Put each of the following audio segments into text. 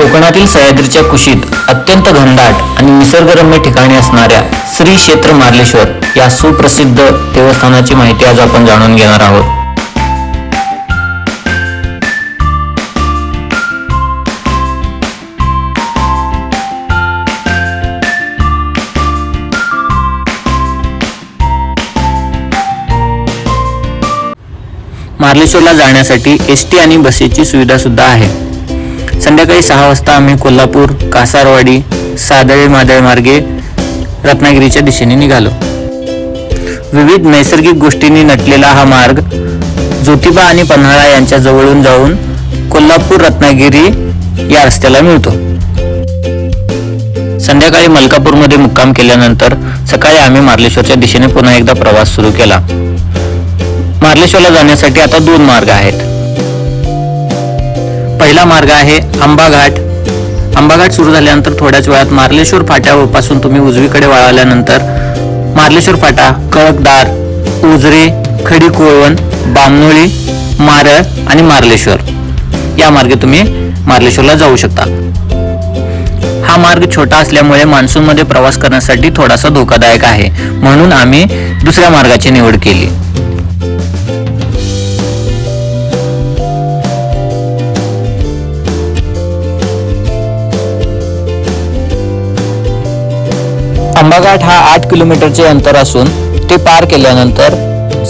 कोकणातील सह्याद्रीच्या कुशीत अत्यंत घनदाट आणि निसर्गरम्य ठिकाणी असणाऱ्या श्री क्षेत्र मार्लेश्वर या सुप्रसिद्ध देवस्थानाची माहिती आज आपण जाणून घेणार आहोत. मार्लेश्वरला जाण्यासाठी एस टी आणि बसेची सुविधा सुद्धा आहे. संध्याकाळी सहा वाजता आम्ही कोल्हापूर कासारवाडी सादळे मादळ मार्गे रत्नागिरीच्या दिशेने निघालो. विविध नैसर्गिक गोष्टींनी नटलेला हा मार्ग ज्योतिबा आणि पन्हाळा यांच्या जवळून जाऊन कोल्हापूर रत्नागिरी या रस्त्याला मिळतो. संध्याकाळी मलकापूरमध्ये मुक्काम केल्यानंतर सकाळी आम्ही मार्लेश्वरच्या दिशेने पुन्हा एकदा प्रवास सुरू केला. मार्लेश्वरला जाण्यासाठी आता दोन मार्ग आहेत. पहिला मार्ग आहे आंबाघाट. आंबाघाट सुरू झाल्यानंतर थोड्याच वेळात मार्लेश्वर फाट्यापासून तुम्ही उजवीकडे वळाल्यानंतर मार्लेश्वर फाटा कळकदार उजरे खडी कोळवण बामनोळी मारळ आणि मार्लेश्वर. या मार्गे तुम्ही मार्लेश्वरला जाऊ शकता. हा मार्ग छोटा असल्यामुळे मान्सूनमध्ये प्रवास करण्यासाठी थोडासा धोकादायक आहे. म्हणून आम्ही दुसऱ्या मार्गाची निवड केली. आंबाघाट हा आठ किलोमीटरचे अंतर असून ते पार केल्यानंतर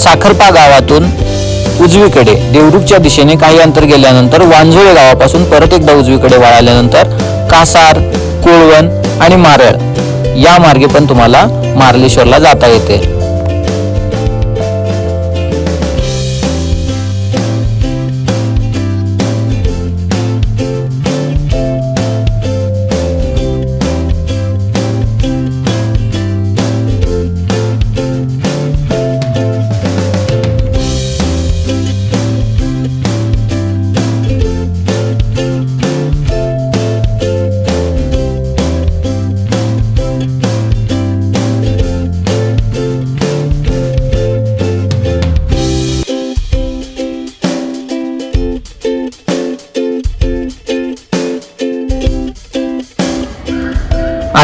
साखरपा गावातून उजवीकडे देवरुखच्या दिशेने काही अंतर गेल्यानंतर वांझोळे गावापासून परत एकदा उजवीकडे वळाल्यानंतर कासार कोळवण आणि मारळ या मार्गे पण तुम्हाला मार्लेश्वरला जाता येते.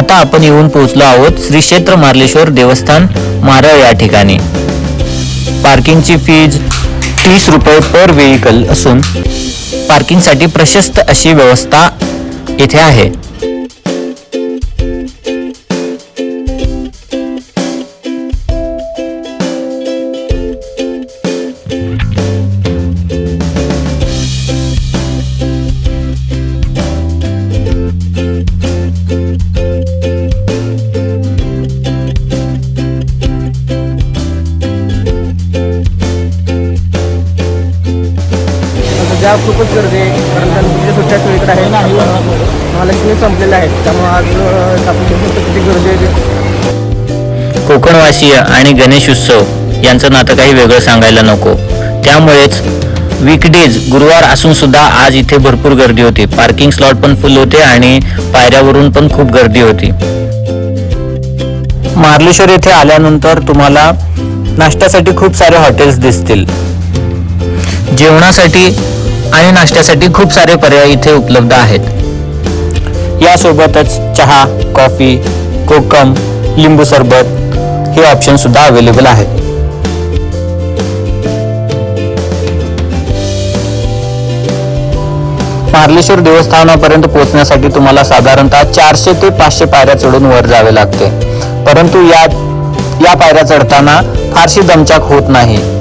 आता आपण येऊन पोहोचलो आहोत श्री क्षेत्र मार्लेश्वर देवस्थान मारळ या ठिकाणी. पार्किंगची फीज तीस रुपये पर व्हेकल असून पार्किंगसाठी प्रशस्त अशी व्यवस्था येथे आहे. सुट्ट्या सगळीकडे महालक्ष्मी संपलेल्या आहेत त्यामुळे आज किती आहे कोकणवासीय आणि गणेश उत्सव यांचं नातं काही वेगळं सांगायला नको. त्यामुळेच वीकडेज गुरुवार असून सुद्धा आज इथे भरपूर गर्दी होती. पार्किंग स्लॉट पण फुल होते आणि पायऱ्यावरून पण खूप गर्दी होती. मार्लेश्वर येथे आल्यानंतर तुम्हाला नाश्त्यासाठी खूप सारे हॉटेल्स दिसतील. जेवणासाठी आणि नाश्त्यासाठी खूप सारे पर्याय इथे उपलब्ध आहेत. यासोबतच चहा कॉफी कोकम लिंबू सरबत हे ऑप्शन सुद्धा अवेलेबल आहेत. मार्लेश्वर देवस्थानापर्यंत पोहोचण्यासाठी तुम्हाला साधारणतः चारशे ते पाचशे पायऱ्या चढून वर जावे लागते. परंतु या या पायऱ्या चढताना फारशी दमचाक होत नाही.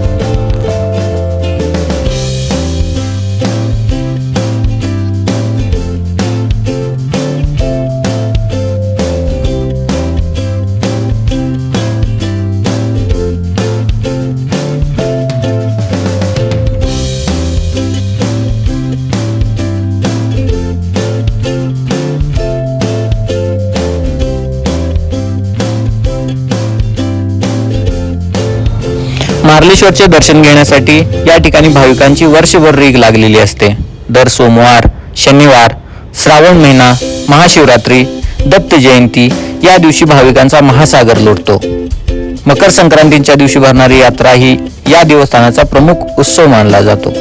मार्लेश्वरचे दर्शन घेण्यासाठी या ठिकाणी भाविकांची वर्षभर रीग लागलेली असते. दर सोमवार शनिवार श्रावण महिना महाशिवरात्री दत्त जयंती या दिवशी भाविकांचा महासागर लोटतो. मकर संक्रांतीच्या दिवशी भरणारी यात्रा ही या देवस्थानाचा प्रमुख उत्सव मानला जातो.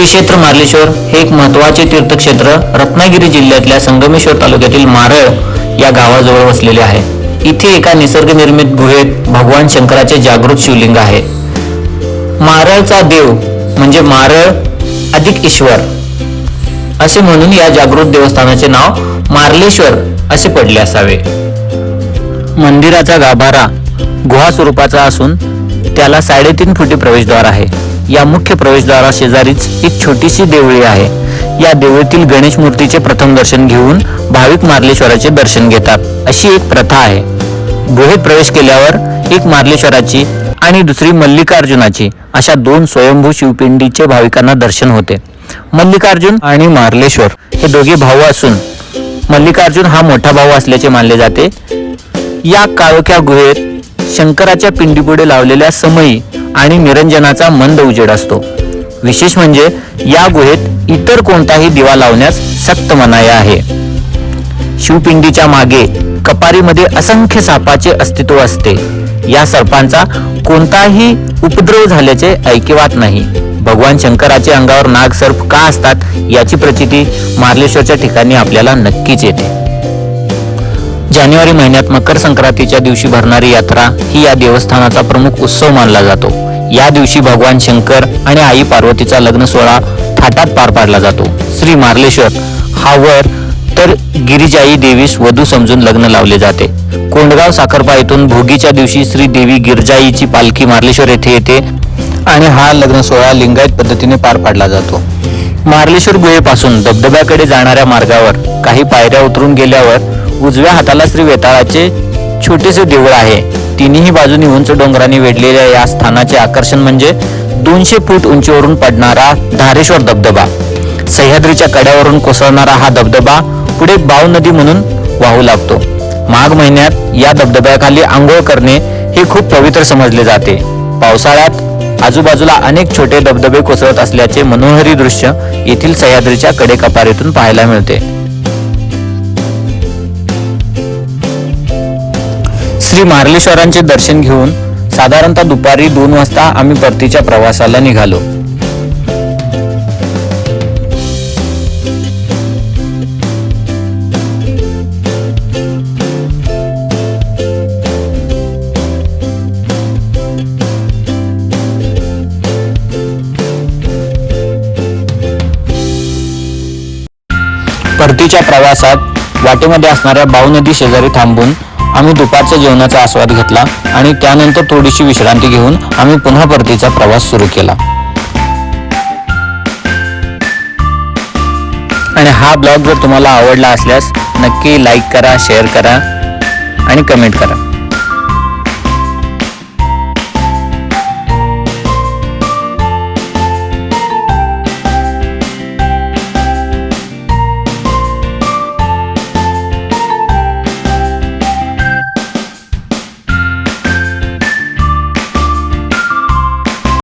श्री क्षेत्र मार्लेश्वर हे एक महत्त्वाचे तीर्थक्षेत्र रत्नागिरी जिल्ह्यातल्या संगमेश्वर तालुक्यातील मारळ या गावाजवळ वसलेले आहे. इथे एका निसर्गनिर्मित गुहेत भगवान शंकराचे जागृत शिवलिंग आहे. मारळचा देव म्हणजे मारळ अधिक ईश्वर असे म्हणून या जागृत देवस्थानाचे नाव मार्लेश्वर असे पडले असावे. मंदिराचा गाभारा गुहा स्वरूपाचा असून त्याला साडेतीन फुटी प्रवेशद्वार आहे. या मुख्य प्रवेशद्वारा शेजारीच एक छोटीशी देवळी आहे. या देवळीतील गणेश मूर्तीचे प्रथम दर्शन घेऊन भाविक मार्लेश्वराचे दर्शन घेतात. अशी एक प्रथा आहे. गुहेत प्रवेश केल्यावर एक मार्लेश्वराची आणि दुसरी मल्लिकार्जुनाची अशा दोन स्वयंभू शिवपिंडीचे भाविकांना दर्शन होते. मल्लिकार्जुन आणि मार्लेश्वर हे दोघे भाऊ असून मल्लिकार्जुन हा मोठा भाऊ असल्याचे मानले जाते. या काळोख्या गुहेत शंकराच्या पिंडीपुढे लावलेल्या समयी आणि निरंजनाचा मंद उजेड असतो. विशेष म्हणजे या गुहेत इतर कोणताही दिवा लावण्यास सक्त मनाई आहे. शिवपिंडीच्या मागे कपारीमध्ये असंख्य सापाचे अस्तित्व असते. या सर्पांचा कोणताही उपद्रव झाल्याचे ऐकिवात नाही. भगवान शंकराचे अंगावर नाग सर्प का असतात याची प्रचिती मार्लेश्वरच्या ठिकाणी आपल्याला नक्कीच येते. जानेवारी महिन्यात मकर संक्रांतीच्या दिवशी भरणारी यात्रा ही या देवस्थानाचा प्रमुख उत्सव मानला जातो. या दिवशी भगवान शंकर आणि आई पार्वतीचा लग्न सोहळा थाटात पार पाडला जातो. श्री मार्लेश्वर हा वर तर गिरिजाई देवीस वधू समजून लग्न लावले जाते. कोंडगाव साखरपा येथून भोगीच्या दिवशी श्री देवी गिरजाईची पालखी मार्लेश्वर येथे येते आणि हा लग्न सोहळा लिंगायत पद्धतीने पार पाडला जातो. मार्लेश्वर गुहेपासून धबधब्याकडे जाणाऱ्या मार्गावर काही पायऱ्या उतरून गेल्यावर उजव्या हाताला श्री वेताळाचे छोटेसे देऊळ आहे. तिन्ही बाजूनी उंच डोंगरांनी वेढलेल्या या स्थानाचे आकर्षण म्हणजे दोनशे फूट उंचीवरून पडणारा धारेश्वर धबधबा. सह्याद्रीच्या कड्यावरून कोसळणारा हा धबधबा पुढे बाव नदी म्हणून वाहू लागतो. माघ महिन्यात या धबधब्याखाली आंघोळ करणे हे खूप पवित्र समजले जाते. पावसाळ्यात आजूबाजूला अनेक छोटे धबधबे कोसळत असल्याचे मनोहरी दृश्य येथील सह्याद्रीच्या कडेकपारीतून पाहायला मिळते. श्री मार्लेश्वरांचे दर्शन घेऊन साधारणतः दुपारी दोन वाजता आम्ही परतीच्या प्रवासाला निघालो. परतीच्या प्रवासात वाटेमध्ये असणाऱ्या बाऊ नदी शेजारी थांबून आम्ही दुपारच्या जेवणाचा आस्वाद घेतला आणि त्यानंतर थोडीशी विश्रांती घेऊन आम्ही पुन्हा परतीचा प्रवास सुरू केला. आणि हा ब्लॉग जर तुम्हाला आवडला असल्यास नक्की लाईक करा शेअर करा आणि कमेंट करा.